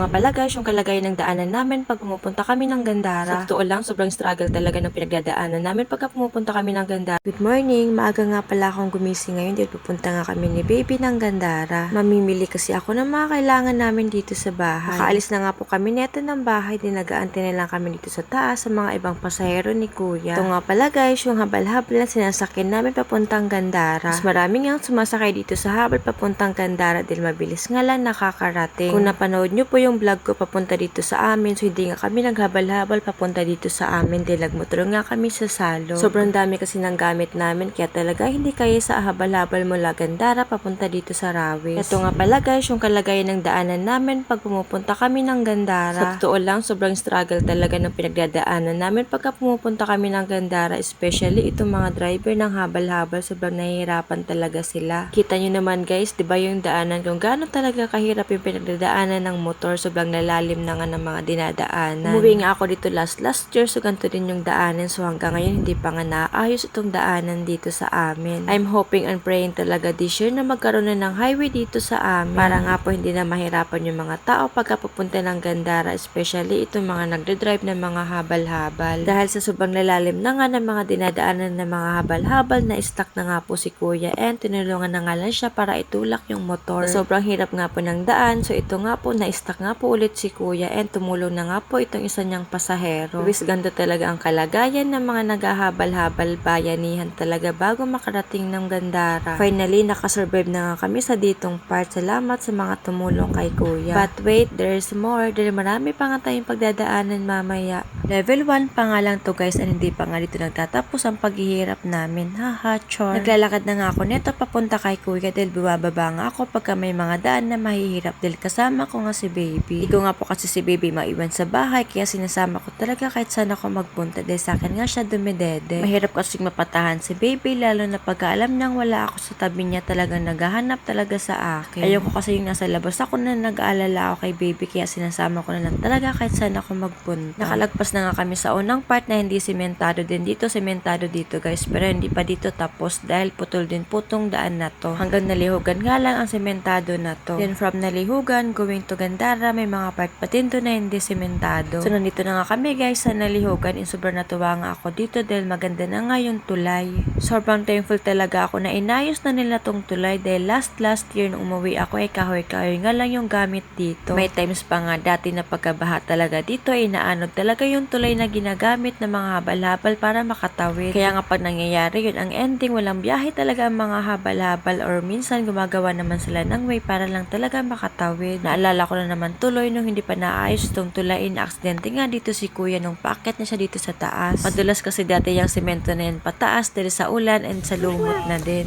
nga pala guys, yung kalagayan ng daanan namin pag pumupunta kami ng Gandara. Sa totoo lang, sobrang struggle talaga ng pinagdadaanan namin pagka pumupunta kami ng Gandara. Good morning, maaga nga pala akong gumising ngayon dahil pupunta nga kami ni baby ng Gandara. Mamimili kasi ako ng mga kailangan namin dito sa bahay. Makaalis na nga po kami neto ng bahay, dinagaante na lang kami dito sa taas sa mga ibang pasahero ni kuya. Ito nga pala guys, yung habal-habal na sinasakyan namin papuntang Gandara. Mas marami nga sumasakay dito sa habal papuntang Gandara dahil mabilis nga lang nakakarating. Kung napanood nyo po yung vlog ko papunta dito sa amin, so hindi nga kami naghabal-habal papunta dito sa amin dahil nagmotor nga kami sa salo. Sobrang dami kasi ng gamit namin kaya talaga hindi kaya sa habal-habal mula Gandara papunta dito sa Rawis. Ito nga pala guys, yung kalagayan ng daanan namin pag pumupunta kami ng Gandara. Sa totoo lang, sobrang struggle talaga ng pinagdadaanan namin pagka pumupunta kami ng Gandara, especially itong mga driver ng habal-habal, sobrang nahihirapan talaga sila. Kita nyo naman guys, di ba yung daanan kung gaano talaga kahirap yung pinagdadaanan ng motor, sobrang lalalim na nga ng mga dinadaanan. Umuwi nga ako dito last last year, so ganito din yung daanan, so hanggang ngayon hindi pa nga naayos itong daanan dito sa amin. I'm hoping and praying talaga this year na magkaroon na ng highway dito sa amin para nga po hindi na mahirapan yung mga tao pagka pupunta ng Gandara, especially itong mga nagdadrive ng mga habal-habal. Dahil sa sobrang lalalim na nga ng mga dinadaanan ng mga habal-habal na stuck na nga po si kuya and tinulungan na nga lang siya para itulak yung motor. Sobrang hirap nga po ng daan, so ito nga po na-stuck nga po ulit si kuya and tumulong na nga po itong isa niyang pasahero. Wis ganda talaga ang kalagayan ng mga naghahabal-habal bayanihan talaga bago makarating ng Gandara. Finally, nakasurvive na nga kami sa ditong part. Salamat sa mga tumulong kay kuya. But wait, there's more. Dahil marami pa nga tayong pagdadaanan mamaya. Level 1 pa nga lang to guys and hindi pa nga dito nagtatapos ang paghihirap namin. Haha, chor. Naglalakad na nga ako neto papunta kay kuya dahil bumababa nga ako pagka may mga daan na mahihirap dahil kasama ko nga si baby. Hindi ko nga po kasi si baby maiwan sa bahay kaya sinasama ko talaga kahit saan ako magpunta dahil sa akin nga siya dumidede. Mahirap kasi mapatahan si baby lalo na pagka alam niyang wala ako sa tabi niya talagang naghahanap talaga sa akin. Ayoko kasi yung nasa labas ako na nag-aalala ako kay baby kaya sinasama ko na lang talaga kahit saan ako magpunta. Nakalagpas na nga kami sa unang part na hindi sementado din dito, sementado dito guys pero hindi pa dito tapos dahil putol din putong daan na to. Hanggang nalihugan nga lang ang sementado na to. Then from nalihugan going to Gandara may mga part pa din doon na hindi sementado. So nandito na nga kami guys sa nalihugan and sobrang natuwa nga ako dito dahil maganda na nga yung tulay. Sobrang thankful talaga ako na inayos na nila tong tulay dahil last last year nung umuwi ako ay kahoy-kahoy nga lang yung gamit dito. May times pa nga dati na pagkabaha talaga dito ay naanod talaga yung tulay na ginagamit ng mga habal-habal para makatawid. Kaya nga pag nangyayari yun ang ending walang biyahe talaga ang mga habal-habal or minsan gumagawa naman sila ng way para lang talaga makatawid. Naalala ko na naman tuloy nung hindi pa naayos itong tulay na aksidente nga dito si kuya nung packet na siya dito sa taas. Madulas kasi dati yung semento na yan pataas dahil sa ulan and sa lumot na din.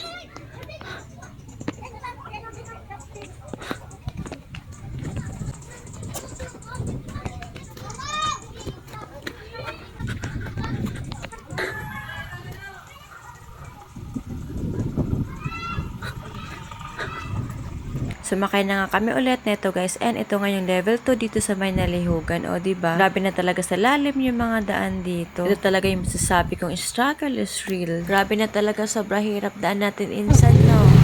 Sumakay na nga kami ulit neto guys and ito nga yung level 2 dito sa may nalihugan o di ba? Grabe na talaga sa lalim yung mga daan dito. Ito talaga yung masasabi kong struggle is real. Grabe na talaga sobra hirap daan natin insan no.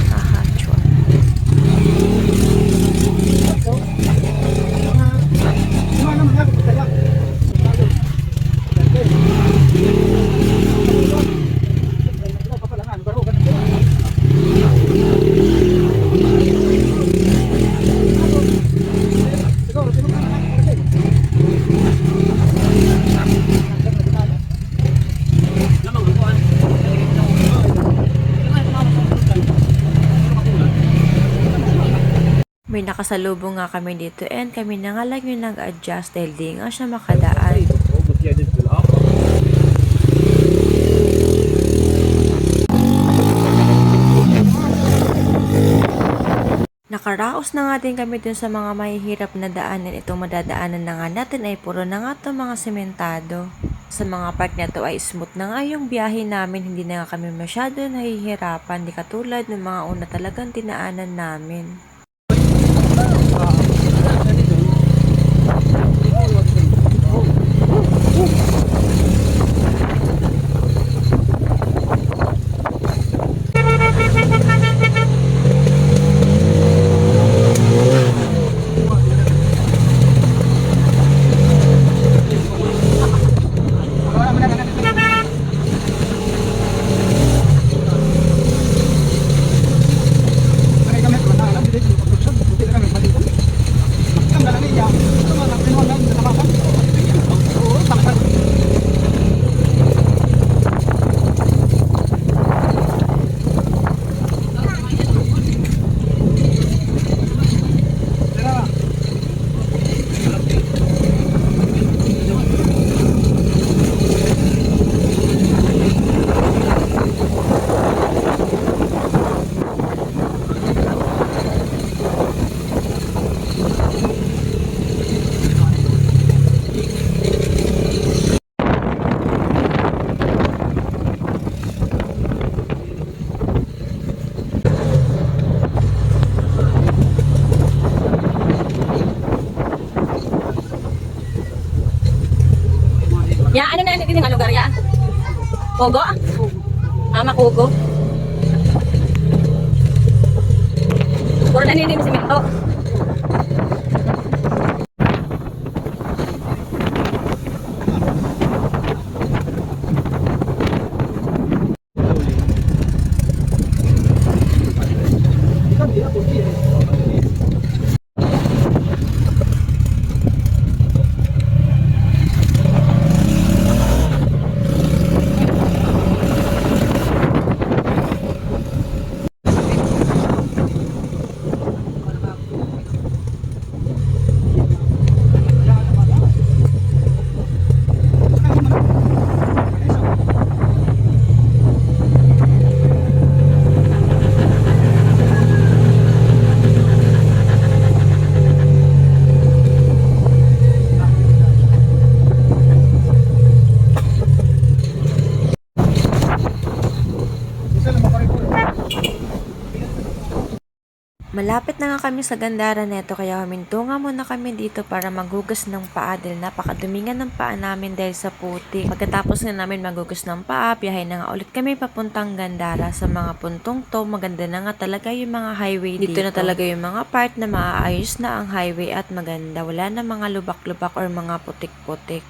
Nakasalubong nga kami dito and kami na nga lang yung nag-adjust dahil di nga siya makadaan. Nakaraos na nga din kami dun sa mga mahihirap na daanan. Itong madadaanan na nga natin ay puro na nga to mga sementado. Sa mga part na to ay smooth na nga yung biyahe namin. Hindi na nga kami masyado nahihirapan. Di katulad ng mga una talagang tinaanan namin. Ya, ano na ano nga lugar ya? Pogo? Ah, Makugo. Puro na nini simento. Malapit na nga kami sa gandara neto kaya huminto nga muna kami dito para maghugas ng paa dahil napakadumingan ng paa namin dahil sa putik. Pagkatapos nga namin maghugas ng paa, biyahe na nga ulit kami papuntang gandara sa mga puntong to. Maganda na nga talaga yung mga highway dito. Dito na talaga yung mga part na maaayos na ang highway at maganda. Wala na mga lubak-lubak or mga putik-putik.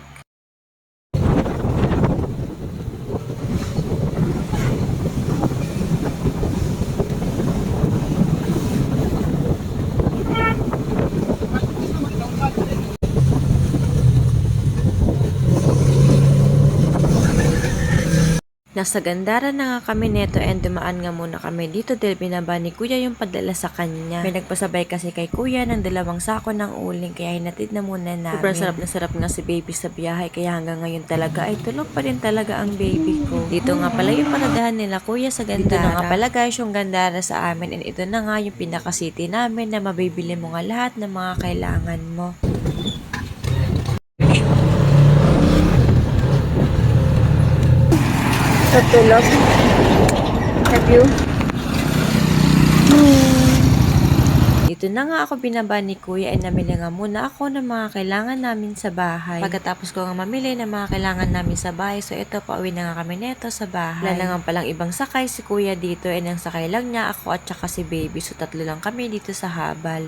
Nasa Gandara na nga kami neto and dumaan nga muna kami dito dahil binaba ni kuya yung padala sa kanya. May nagpasabay kasi kay kuya ng dalawang sako ng uling kaya hinatid na muna namin. Sobrang sarap na sarap nga si baby sa biyahe kaya hanggang ngayon talaga ay tulog pa rin talaga ang baby ko. Dito nga pala yung paradahan nila kuya sa Gandara. Dito na nga pala guys yung Gandara sa amin and ito na nga yung pinaka city namin na mabibili mo nga lahat ng mga kailangan mo. Sa tulog. Review. Dito na nga ako binaba ni kuya ay namili nga muna ako ng mga kailangan namin sa bahay. Pagkatapos ko nga mamili ng mga kailangan namin sa bahay, so ito, pauwi na nga kami neto sa bahay. Wala na nga palang ibang sakay si kuya dito, and ang sakay lang niya ako at saka si baby, so tatlo lang kami dito sa habal.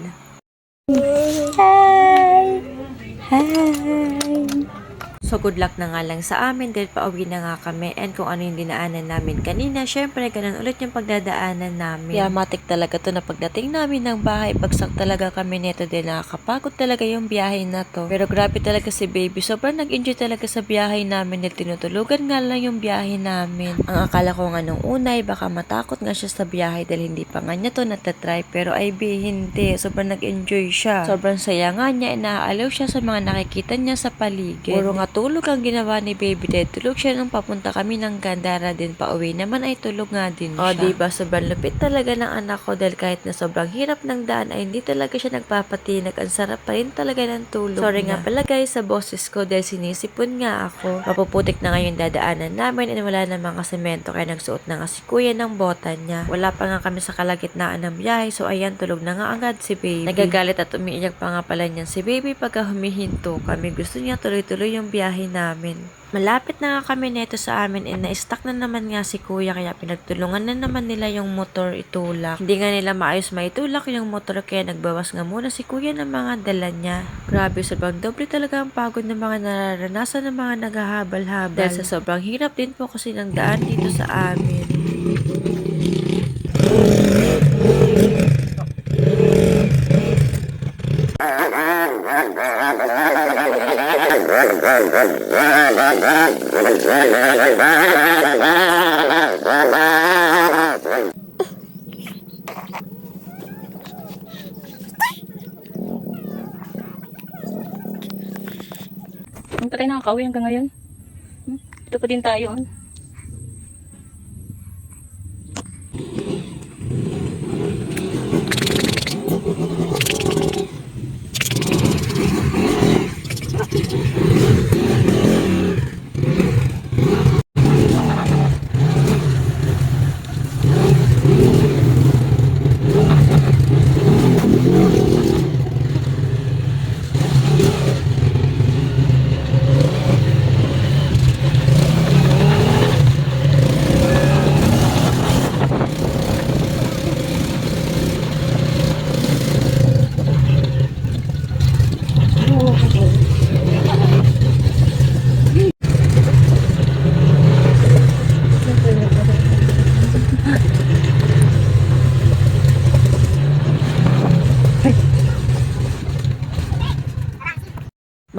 So good luck na nga lang sa amin dahil pauwi na nga kami and kung ano yung dinaanan namin kanina, syempre ganun ulit yung pagdadaanan namin. Kaya matik talaga to na pagdating namin ng bahay, bagsak talaga kami nito dahil nakakapagod talaga yung biyahe na to. Pero grabe talaga si baby, sobrang nag-enjoy talaga sa biyahe namin dahil tinutulugan nga lang yung biyahe namin. Ang akala ko nga nung una ay baka matakot nga siya sa biyahe dahil hindi pa nga niya to natatry pero ay be, hindi. Sobrang nag-enjoy siya. Sobrang saya nga niya, inaalaw siya sa mga nakikita niya sa paligid. Puro nga tulog ang ginawa ni baby dahil tulog siya nung papunta kami ng Gandara din pauwi naman ay tulog nga din siya. O diba, sobrang lupit talaga ng anak ko dahil kahit na sobrang hirap ng daan ay hindi talaga siya nagpapatinag. Ang sarap pa rin talaga ng tulog Sorry nga pala guys sa boses ko dahil sinisipon nga ako. Mapuputik na ngayon dadaanan namin and wala na mga semento kaya nagsuot na nga si kuya ng bota niya. Wala pa nga kami sa kalagitnaan ng biyahe so ayan tulog na nga agad si baby. Nagagalit at umiiyak pa nga pala niyan si baby pagka humihinto kami. Gusto niya tuloy-tuloy yung biyahe namin. Malapit na nga kami neto sa amin and na-stuck na naman nga si kuya kaya pinagtulungan na naman nila yung motor itulak. Hindi nga nila maayos maitulak yung motor kaya nagbawas nga muna si kuya ng mga dala niya. Grabe, sobrang doble talaga ang pagod ng mga nararanasan ng mga naghahabal-habal. Dahil sa sobrang hirap din po kasi ng daan dito sa amin. Ang patay nakakauwi hanggang ngayon. Hmm? Ito pa din tayo. oh.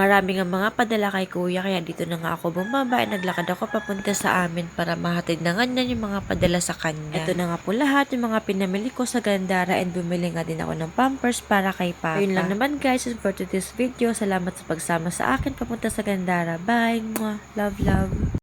Marami nga mga padala kay kuya kaya dito na nga ako bumaba at naglakad ako papunta sa amin para mahatid na nga niya yung mga padala sa kanya. Ito na nga po lahat yung mga pinamili ko sa Gandara and bumili nga din ako ng pampers para kay Papa. Yun lang naman guys for today's video. Salamat sa pagsama sa akin papunta sa Gandara. Bye! Mwah! Love, love!